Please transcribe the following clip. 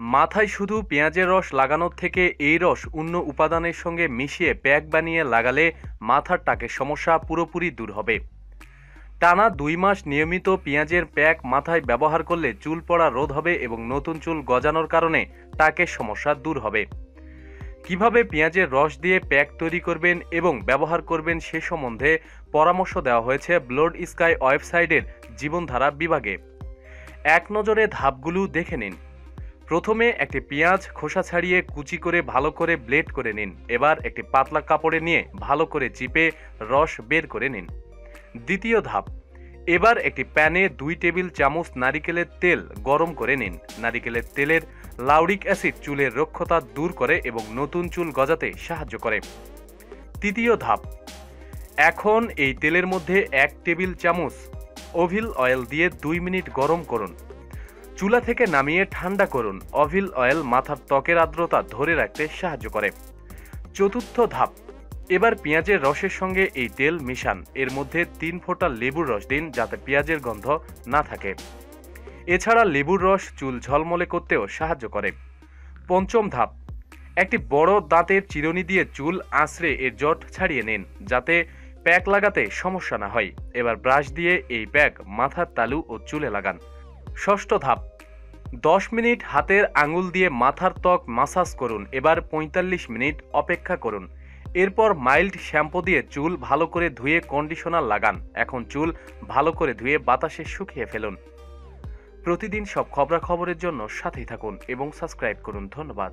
মাথায় শুধু পেঁয়াজের রস লাগানোর থেকে এই রস অন্য উপাদানের সঙ্গে মিশিয়ে প্যাক বানিয়ে লাগালে মাথার টাকের সমস্যা পুরোপুরি দূর হবে। টানা দুই মাস নিয়মিত পেঁয়াজের প্যাক মাথায় ব্যবহার করলে চুল পড়া রোধ হবে এবং নতুন চুল গজানোর কারণে টাকের সমস্যা দূর হবে। কীভাবে পেঁয়াজের রস দিয়ে প্যাক তৈরি করবেন এবং ব্যবহার করবেন সে সম্বন্ধে পরামর্শ দেওয়া হয়েছে ব্লোড স্কাই ওয়েবসাইটের জীবনধারা বিভাগে। এক নজরে ধাপগুলো দেখে নিন। প্রথমে একটি পেঁয়াজ খোসা ছাড়িয়ে কুচি করে ভালো করে ব্লেড করে নিন। এবার একটি পাতলা কাপড়ে নিয়ে ভালো করে চিপে রস বের করে নিন। দ্বিতীয় ধাপ। এবার একটি প্যানে দুই টেবিল চামচ নারিকেলের তেল গরম করে নিন। নারিকেলের তেলের লাউরিক অ্যাসিড চুলের রক্ষতা দূর করে এবং নতুন চুল গজাতে সাহায্য করে। তৃতীয় ধাপ। এখন এই তেলের মধ্যে এক টেবিল চামচ ওভিল অয়েল দিয়ে দুই মিনিট গরম করুন। চুলা থেকে নামিয়ে ঠান্ডা করুন। অভিল অয়েল মাথার ত্বকের আর্দ্রতা ধরে রাখতে সাহায্য করে। চতুর্থ ধাপ। এবার পেঁয়াজের রসের সঙ্গে এই তেল মিশান। এর মধ্যে তিন ফোঁটা লেবুর রস দিন যাতে পেঁয়াজের গন্ধ না থাকে। এছাড়া লেবুর রস চুল ঝলমলে করতেও সাহায্য করে। পঞ্চম ধাপ। একটি বড় দাঁতের চিরুনি দিয়ে চুল আঁচড়ে এর জট ছাড়িয়ে নিন, যাতে প্যাক লাগাতে সমস্যা না হয়। এবার ব্রাশ দিয়ে এই প্যাক মাথার তালু ও চুলে লাগান। ষষ্ঠ ধাপ। দশ মিনিট হাতের আঙুল দিয়ে মাথার ত্বক মাসাজ করুন, এবার পঁয়তাল্লিশ মিনিট অপেক্ষা করুন। এরপর মাইল্ড শ্যাম্পু দিয়ে চুল ভালো করে ধুয়ে কন্ডিশনার লাগান। এখন চুল ভালো করে ধুয়ে বাতাসে শুকিয়ে ফেলুন। প্রতিদিন সব খবরাখবরের জন্য সাথেই থাকুন এবং সাবস্ক্রাইব করুন। ধন্যবাদ।